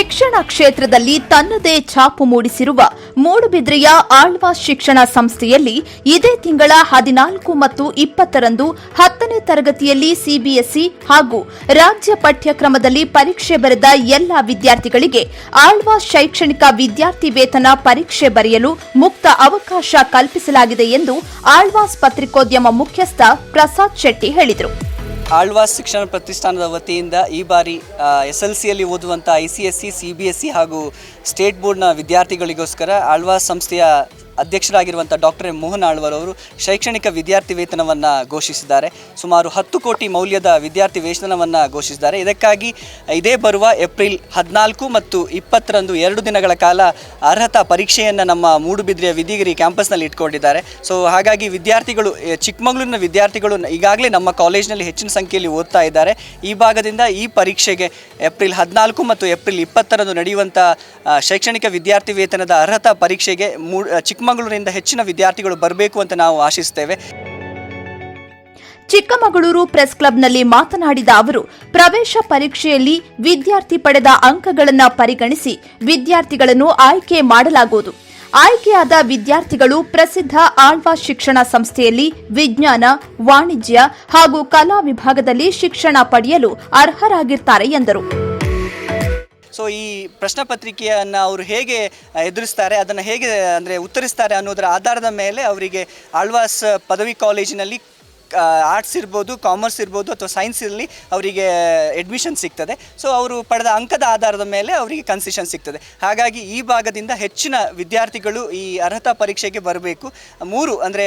ಶಿಕ್ಷಣ ಕ್ಷೇತ್ರದಲ್ಲಿ ತನ್ನದೇ ಛಾಪು ಮೂಡಿಸಿರುವ ಮೂಡುಬಿದ್ರೆಯ ಆಳ್ವಾಸ್ ಶಿಕ್ಷಣ ಸಂಸ್ಥೆಯಲ್ಲಿ ಇದೇ ತಿಂಗಳ ಹದಿನಾಲ್ಕು ಮತ್ತು ಇಪ್ಪತ್ತರಂದು ಹತ್ತನೇ ತರಗತಿಯಲ್ಲಿ ಸಿಬಿಎಸ್ಇ ಹಾಗೂ ರಾಜ್ಯ ಪಠ್ಯಕ್ರಮದಲ್ಲಿ ಪರೀಕ್ಷೆ ಬರೆದ ಎಲ್ಲ ವಿದ್ಯಾರ್ಥಿಗಳಿಗೆ ಆಳ್ವಾಸ್ ಶೈಕ್ಷಣಿಕ ವಿದ್ಯಾರ್ಥಿ ವೇತನ ಪರೀಕ್ಷೆ ಬರೆಯಲು ಮುಕ್ತ ಅವಕಾಶ ಕಲ್ಪಿಸಲಾಗಿದೆ ಎಂದು ಆಳ್ವಾಸ್ ಪತ್ರಿಕೋದ್ಯಮ ಮುಖ್ಯಸ್ಥ ಪ್ರಸಾದ್ ಶೆಟ್ಟಿ ಹೇಳಿದರು. ಆಳ್ವಾಸ್ ಶಿಕ್ಷಣ ಪ್ರತಿಷ್ಠಾನದ ವತಿಯಿಂದ ಈ ಬಾರಿ ಎಸ್ ಎಲ್ ಸಿಯಲ್ಲಿ ಓದುವಂಥ I C S C C B S C ಹಾಗೂ ಸ್ಟೇಟ್ ಬೋರ್ಡ್ನ ವಿದ್ಯಾರ್ಥಿಗಳಿಗೋಸ್ಕರ ಆಳ್ವಾಸ್ ಸಂಸ್ಥೆಯ ಅಧ್ಯಕ್ಷರಾಗಿರುವಂಥ ಡಾಕ್ಟರ್ ಎಂ ಮೋಹನ್ ಆಳ್ವರ್ ಅವರು ಶೈಕ್ಷಣಿಕ ವಿದ್ಯಾರ್ಥಿ ವೇತನವನ್ನು ಘೋಷಿಸಿದ್ದಾರೆ. ಸುಮಾರು ಹತ್ತು ಕೋಟಿ ಮೌಲ್ಯದ ವಿದ್ಯಾರ್ಥಿ ವೇತನವನ್ನು ಘೋಷಿಸಿದ್ದಾರೆ. ಇದಕ್ಕಾಗಿ ಇದೇ ಬರುವ ಏಪ್ರಿಲ್ ಹದಿನಾಲ್ಕು ಮತ್ತು ಇಪ್ಪತ್ತರಂದು ಎರಡು ದಿನಗಳ ಕಾಲ ಅರ್ಹತಾ ಪರೀಕ್ಷೆಯನ್ನು ನಮ್ಮ ಮೂಡುಬಿದ್ರೆಯ ವಿಧಿಗಿರಿ ಕ್ಯಾಂಪಸ್ನಲ್ಲಿ ಇಟ್ಕೊಂಡಿದ್ದಾರೆ. ಸೊ, ಹಾಗಾಗಿ ವಿದ್ಯಾರ್ಥಿಗಳು ಚಿಕ್ಕಮಗಳೂರಿನ ವಿದ್ಯಾರ್ಥಿಗಳು ಈಗಾಗಲೇ ನಮ್ಮ ಕಾಲೇಜ್ನಲ್ಲಿ ಹೆಚ್ಚಿನ ಸಂಖ್ಯೆಯಲ್ಲಿ ಓದ್ತಾ ಇದ್ದಾರೆ. ಈ ಭಾಗದಿಂದ ಈ ಪರೀಕ್ಷೆಗೆ ಏಪ್ರಿಲ್ ಹದಿನಾಲ್ಕು ಮತ್ತು ಏಪ್ರಿಲ್ ಇಪ್ಪತ್ತರಂದು ನಡೆಯುವಂಥ ಶೈಕ್ಷಣಿಕ ವಿದ್ಯಾರ್ಥಿ ವೇತನದ ಅರ್ಹತಾ ಪರೀಕ್ಷೆಗೆ ಮೂ ಚಿಕ್ಕಮಗಳೂರಿನಿಂದ ಹೆಚ್ಚಿನ ವಿದ್ಯಾರ್ಥಿಗಳು ಬರಬೇಕು ಅಂತ ನಾವು ಆಶಿಸುತ್ತೇವೆ ಚಿಕ್ಕಮಗಳೂರು ಪ್ರೆಸ್ ಕ್ಲಬ್ನಲ್ಲಿ ಮಾತನಾಡಿದ ಅವರು, ಪ್ರವೇಶ ಪರೀಕ್ಷೆಯಲ್ಲಿ ವಿದ್ಯಾರ್ಥಿ ಪಡೆದ ಅಂಕಗಳನ್ನು ಪರಿಗಣಿಸಿ ವಿದ್ಯಾರ್ಥಿಗಳನ್ನು ಆಯ್ಕೆ ಮಾಡಲಾಗುವುದು. ಆಯ್ಕೆಯಾದ ವಿದ್ಯಾರ್ಥಿಗಳು ಪ್ರಸಿದ್ಧ ಆಳ್ವಾ ಶಿಕ್ಷಣ ಸಂಸ್ಥೆಯಲ್ಲಿ ವಿಜ್ಞಾನ, ವಾಣಿಜ್ಯ ಹಾಗೂ ಕಲಾ ವಿಭಾಗದಲ್ಲಿ ಶಿಕ್ಷಣ ಪಡೆಯಲು ಅರ್ಹರಾಗಿರ್ತಾರೆ ಎಂದರು. ಸೊ ಈ ಪ್ರಶ್ನೆ ಪತ್ರಿಕೆಯನ್ನು ಅವರು ಹೇಗೆ ಎದುರಿಸ್ತಾರೆ, ಅದನ್ನು ಹೇಗೆ, ಅಂದರೆ ಉತ್ತರಿಸ್ತಾರೆ ಅನ್ನೋದರ ಆಧಾರದ ಮೇಲೆ ಅವರಿಗೆ ಆಳ್ವಾಸ್ ಪದವಿ ಕಾಲೇಜಿನಲ್ಲಿ ಆರ್ಟ್ಸ್ ಇರ್ಬೋದು, ಕಾಮರ್ಸ್ ಇರ್ಬೋದು ಅಥವಾ ಸೈನ್ಸ್ ಇರಲಿ ಅವರಿಗೆ ಅಡ್ಮಿಷನ್ ಸಿಗ್ತದೆ. ಸೊ ಅವರು ಪಡೆದ ಅಂಕದ ಆಧಾರದ ಮೇಲೆ ಅವರಿಗೆ ಕನ್ಸೆಷನ್ ಸಿಗ್ತದೆ. ಹಾಗಾಗಿ ಈ ಭಾಗದಿಂದ ಹೆಚ್ಚಿನ ವಿದ್ಯಾರ್ಥಿಗಳು ಈ ಅರ್ಹತಾ ಪರೀಕ್ಷೆಗೆ ಬರಬೇಕು. ಮೂರು, ಅಂದರೆ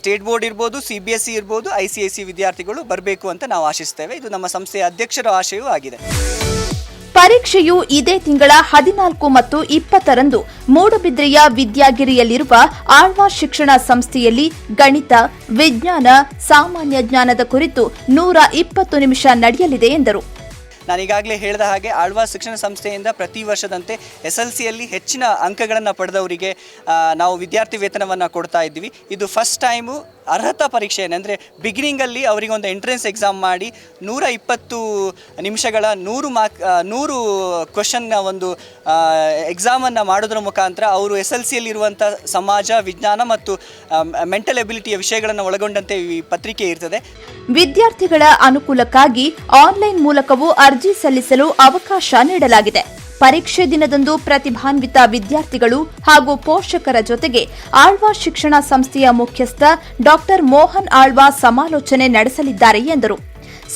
ಸ್ಟೇಟ್ ಬೋರ್ಡ್ ಇರ್ಬೋದು ಸಿ ಬಿ ಎಸ್ ಸಿ ಇರ್ಬೋದು ಐ ಸಿ ಐ ಸಿ ವಿದ್ಯಾರ್ಥಿಗಳು ಬರಬೇಕು ಅಂತ ನಾವು ಆಶಿಸ್ತೇವೆ. ಇದು ನಮ್ಮ ಸಂಸ್ಥೆಯ ಅಧ್ಯಕ್ಷರ ಆಶಯವೂ ಆಗಿದೆ. ಪರೀಕ್ಷೆಯು ಇದೇ ತಿಂಗಳ ಹದಿನಾಲ್ಕು ಮತ್ತು ಇಪ್ಪತ್ತರಂದು ಮೂಡುಬಿದ್ರೆಯ ವಿದ್ಯಾಗಿರಿಯಲ್ಲಿರುವ ಆಳ್ವಾ ಶಿಕ್ಷಣ ಸಂಸ್ಥೆಯಲ್ಲಿ ಗಣಿತ, ವಿಜ್ಞಾನ, ಸಾಮಾನ್ಯ ಜ್ಞಾನದ ಕುರಿತು ನೂರ ಇಪ್ಪತ್ತು ನಿಮಿಷ ನಡೆಯಲಿದೆ ಎಂದರು. ನಾನು ಈಗಾಗಲೇ ಹೇಳಿದ ಹಾಗೆ ಆಳ್ವಾ ಶಿಕ್ಷಣ ಸಂಸ್ಥೆಯಿಂದ ಪ್ರತಿ ವರ್ಷದಂತೆ ಎಸ್ ಎಲ್ ಸಿಯಲ್ಲಿ ಹೆಚ್ಚಿನ ಅಂಕಗಳನ್ನು ಪಡೆದವರಿಗೆ ನಾವು ವಿದ್ಯಾರ್ಥಿ ವೇತನವನ್ನು ಕೊಡ್ತಾ ಇದ್ವಿ ಇದು ಫಸ್ಟ್ ಟೈಮು ಅರ್ಹತಾ ಪರೀಕ್ಷೆ ಏನಂದರೆ ಬಿಗಿನಿಂಗಲ್ಲಿ ಅವರಿಗೆ ಒಂದು ಎಂಟ್ರೆನ್ಸ್ ಎಕ್ಸಾಮ್ ಮಾಡಿ ನೂರ ಇಪ್ಪತ್ತು ನಿಮಿಷಗಳ ನೂರು ಮಾರ್ಕ್ ನೂರು ಕ್ವಶನ್ನ ಒಂದು ಎಕ್ಸಾಮನ್ನು ಮಾಡೋದ್ರ ಮುಖಾಂತರ ಅವರು ಎಸ್ ಎಲ್ ಸಿಯಲ್ಲಿರುವಂಥ ಸಮಾಜ, ವಿಜ್ಞಾನ ಮತ್ತು ಮೆಂಟಲ್ ಎಬಿಲಿಟಿಯ ವಿಷಯಗಳನ್ನು ಒಳಗೊಂಡಂತೆ ಈ ಪತ್ರಿಕೆ ಇರ್ತದೆ. ವಿದ್ಯಾರ್ಥಿಗಳ ಅನುಕೂಲಕ್ಕಾಗಿ ಆನ್ಲೈನ್ ಮೂಲಕವೂ ಅರ್ಜಿ ಸಲ್ಲಿಸಲು ಅವಕಾಶ ನೀಡಲಾಗಿದೆ. ಪರೀಕ್ಷೆ ದಿನದಂದು ಪ್ರತಿಭಾನ್ವಿತ ವಿದ್ಯಾರ್ಥಿಗಳು ಹಾಗೂ ಪೋಷಕರ ಜೊತೆಗೆ ಆಳ್ವಾ ಶಿಕ್ಷಣ ಸಂಸ್ಥೆಯ ಮುಖ್ಯಸ್ಥ ಡಾಕ್ಟರ್ ಮೋಹನ್ ಆಳ್ವಾ ಸಮಾಲೋಚನೆ ನಡೆಸಲಿದ್ದಾರೆ ಎಂದರು.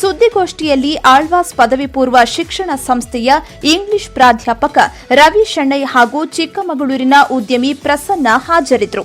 ಸುದ್ದಿಗೋಷ್ಠಿಯಲ್ಲಿ ಆಳ್ವಾಸ್ ಪದವಿ ಪೂರ್ವ ಶಿಕ್ಷಣ ಸಂಸ್ಥೆಯ ಇಂಗ್ಲಿಷ್ ಪ್ರಾಧ್ಯಾಪಕ ರವಿ ಶೆಣ್ಣೈ ಹಾಗೂ ಚಿಕ್ಕಮಗಳೂರಿನ ಉದ್ಯಮಿ ಪ್ರಸನ್ನ ಹಾಜರಿದ್ದರು.